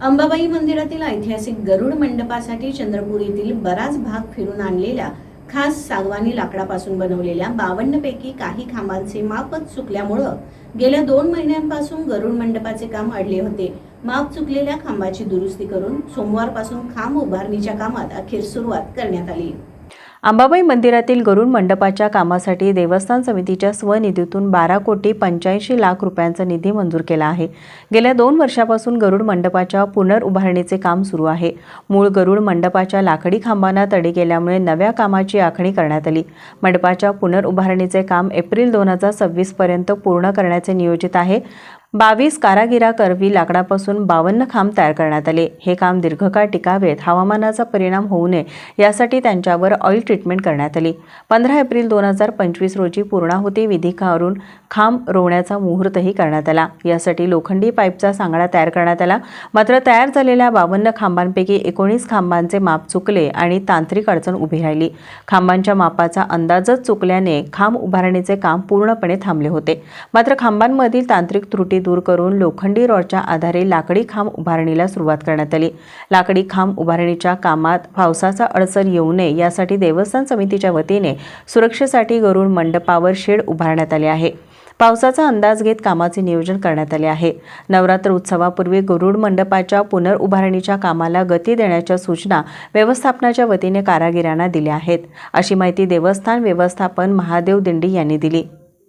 अंबाबाई मंदिरातील ऐतिहासिक गरुड मंडपासाठी चंद्रपूर येथील बराच भाग फिरून आणलेल्या खास सागवानी लाकडापासून बनवलेल्या बावन्न पैकी काही खांबांचे मापच चुकल्यामुळं गेल्या दोन महिन्यांपासून गरुड मंडपाचे काम अडले होते. माप चुकलेल्या खांबाची दुरुस्ती करून सोमवारपासून खांब उभारणीच्या कामात अखेर सुरुवात करण्यात आली. अंबाबाई मंदिरातील गरुड मंडपाच्या कामासाठी देवस्थान समितीच्या स्वनिधीतून बारा कोटी पंच्याऐंशी लाख रुपयांचा निधी मंजूर केला आहे. गेल्या दोन वर्षापासून गरुड मंडपाच्या पुनर्उभारणीचे काम सुरू आहे. मूळ गरुड मंडपाच्या लाकडी खांबांना तडे गेल्यामुळे नव्या कामाची आखणी करण्यात आली. मंडपाच्या पुनर्उभारणीचे काम एप्रिल दोन हजार सव्वीसपर्यंत पूर्ण करण्याचे नियोजित आहे. बावीस कारागिरा करवी लाकडापासून बावन्न खांब तयार करण्यात आले. हे काम दीर्घकाळ टिकावेत हवामानाचा परिणाम होऊ नये यासाठी त्यांच्यावर ऑइल ट्रीटमेंट करण्यात आली. पंधरा एप्रिल दोन हजार पंचवीस रोजी पूर्णाहुती विधी करून खांब रोवण्याचा मुहूर्तही करण्यात आला. यासाठी लोखंडी पाईपचा सांगडा तयार करण्यात आला. मात्र तयार झालेल्या बावन्न खांबांपैकी एकोणीस खांबांचे माप चुकले आणि तांत्रिक अडचण उभी राहिली. खांबांच्या मापाचा अंदाजच चुकल्याने खांब उभारणीचे काम पूर्णपणे थांबले होते. मात्र खांबांमधील तांत्रिक त्रुटी दूर करून लोखंडी रॉडच्या आधारे लाकडी खांब उभारणीला सुरुवात करण्यात आली. लाकडी खांब उभारणीच्या कामात पावसाचा अडचण येऊ नये यासाठी देवस्थान समितीच्या वतीने सुरक्षेसाठी गरुड मंडपावर शेड उभारण्यात आले आहे. पावसाचा अंदाज घेत कामाचे नियोजन करण्यात आले आहे. नवरात्र उत्सवापूर्वी गरुड मंडपाच्या पुनर्उभारणीच्या कामाला गती देण्याच्या सूचना व्यवस्थापनाच्या वतीने कारागिरांना दिल्या आहेत. अशी माहिती देवस्थान व्यवस्थापन महादेव दिंडी यांनी दिली.